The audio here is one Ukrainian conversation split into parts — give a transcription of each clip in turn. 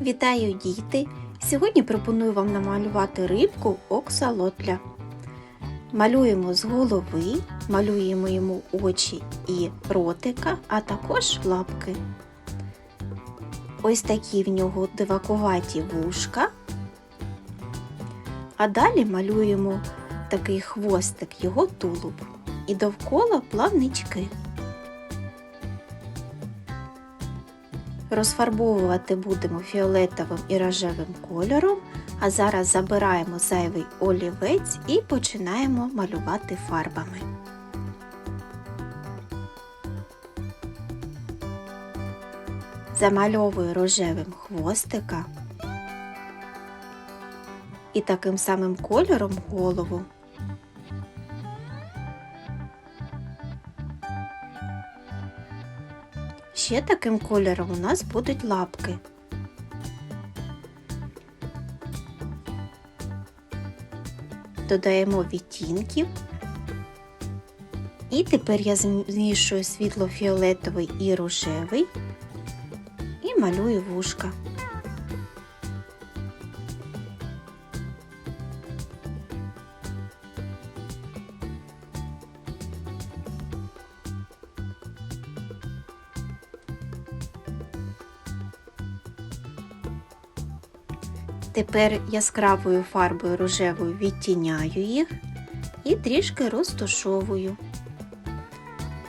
Вітаю діти! Сьогодні пропоную вам намалювати рибку оксалотля. Малюємо з голови, малюємо йому очі і ротика, а також лапки. Ось такі в нього дивакуваті вушка. А далі малюємо такий хвостик, його тулуб. І довкола плавнички. Розфарбовувати будемо фіолетовим і рожевим кольором, а зараз забираємо зайвий олівець і починаємо малювати фарбами. Замальовую рожевим хвостика і таким самим кольором голову. Ще таким кольором у нас будуть лапки. Додаємо відтінків. І тепер я змішую світло-фіолетовий і рожевий і малюю вушка. Тепер яскравою фарбою рожевою відтіняю їх і трішки розтушовую.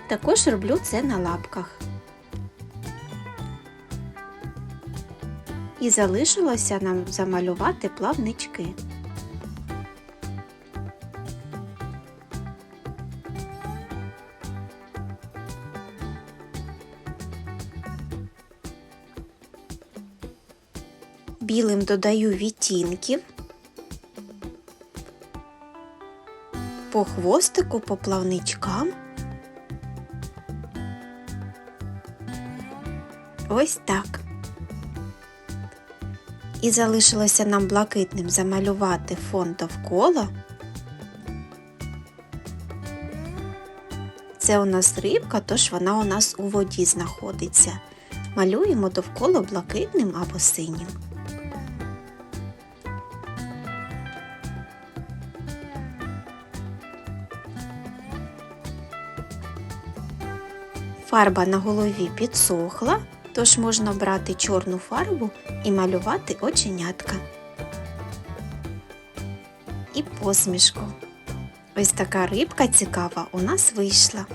Також роблю це на лапках. І залишилося нам замалювати плавнички. Білим додаю відтінків, по хвостику, по плавничкам. Ось так. І залишилося нам блакитним замалювати фон довкола. Це у нас рибка, тож вона у нас у воді знаходиться. Малюємо довкола блакитним або синім. Фарба на голові підсохла, тож можна брати чорну фарбу і малювати оченятка. І посмішку. Ось така рибка цікава у нас вийшла.